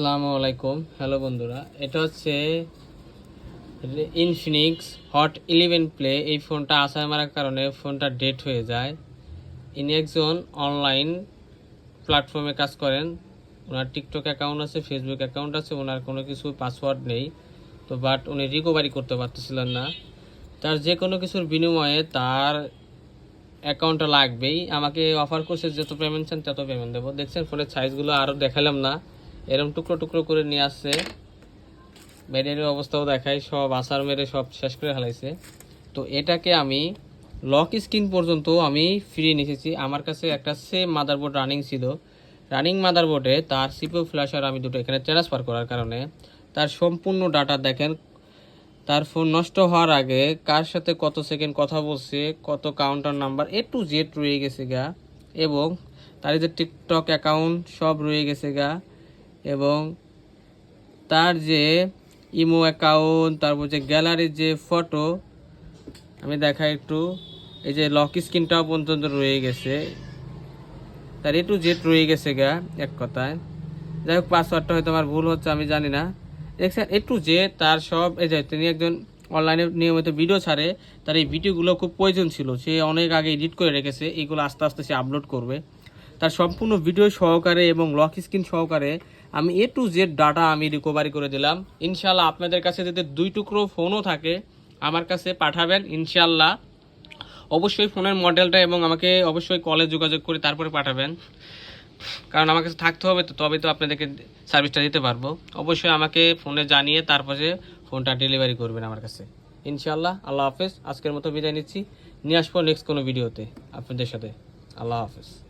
আসসালামু আলাইকুম। হ্যালো বন্ধুরা, এটা হচ্ছে ইনফিনিক্স হট ইলেভেন প্লে এই ফোনটা আসায় মারার কারণে ফোনটা ডেট হয়ে যায়। ইনি একজন অনলাইন প্ল্যাটফর্মে কাজ করেন। ওনার টিকটক অ্যাকাউন্ট আছে ফেসবুক অ্যাকাউন্ট আছে, ওনার কোনো কিছু পাসওয়ার্ড নেই। তো বাট উনি রিকভারি করতে পারতেছিলেন না। তার যে কোনো কিছুর বিনিময়ে তার অ্যাকাউন্টটা লাগবেই। আমাকে অফার করছে, যত পেমেন্ট চান তত পেমেন্ট দেবো। দেখছেন ফোনের সাইজগুলো আরও দেখালাম না। এরকম টুকরো টুকরো করে নিয়ে আসছে। ব্যাটারির অবস্থাও দেখাই সব আসার মেরে সব শেষ করে ফেলাইছে। তো এটাকে আমি লক স্ক্রিন পর্যন্ত আমি ফিরিয়ে নিয়েছি। আমার কাছে একটা সেম মাদারবোর্ড রানিং ছিল। রানিং মাদারবোর্ডে তার সিপিউ ফ্ল্যাশার আমি দুটো এখানে ট্রান্সফার করার কারণে তার সম্পূর্ণ ডাটা দেখেন। তার ফোন নষ্ট হওয়ার আগে কার সাথে কত সেকেন্ড কথা বলছে, কত counter number A to Z রয়ে গেছে গা। এবং তার যে টিকটক অ্যাকাউন্ট সব রয়ে গেছে গা। এবং তার যে ইমো অ্যাকাউন্ট তারপর যে গ্যালারির যে ফটো আমি দেখাই একটু। এই যে লক স্ক্রিনটাও পর্যন্ত রয়ে গেছে। তার এ টু জেড রয়ে গেছে গা, এক কথায়। যাই হোক পাসওয়ার্ডটা হয়তো আমার ভুল হচ্ছে, আমি জানি না। দেখছেন এ টু জেড তার সব এই যে তিনি একজন অনলাইনে নিয়মিত ভিডিও ছাড়ে, তার এই ভিডিওগুলো খুব প্রয়োজন ছিল। সে অনেক আগে এডিট করে রেখেছে, এগুলো আস্তে আস্তে সে আপলোড করবে। তার সম্পূর্ণ ভিডিও সহকারে এবং লক স্ক্রিন সহকারে আমি এ টু জেড ডাটা আমি রিকভারি করে দিলাম। ইনশাল্লাহ আপনাদের কাছে যদি দুই টুকরো ফোনও থাকে, আমার কাছে পাঠাবেন ইনশাল্লাহ অবশ্যই ফোনের মডেলটা এবং আমাকে অবশ্যই কলে যোগাযোগ করে তারপরে পাঠাবেন। কারণ আমার কাছে থাকতে হবে তো তবে তো আপনাদেরকে সার্ভিসটা দিতে পারব। অবশ্যই আমাকে ফোনে জানিয়ে তারপরে ফোনটা ডেলিভারি করবেন আমার কাছে। ইনশাল্লাহ আল্লাহ হাফেজ। আজকের মতো বিদায় নিচ্ছি। নিয়ে আসব নেক্সট কোনো ভিডিওতে আপনাদের সাথে। আল্লাহ হাফেজ।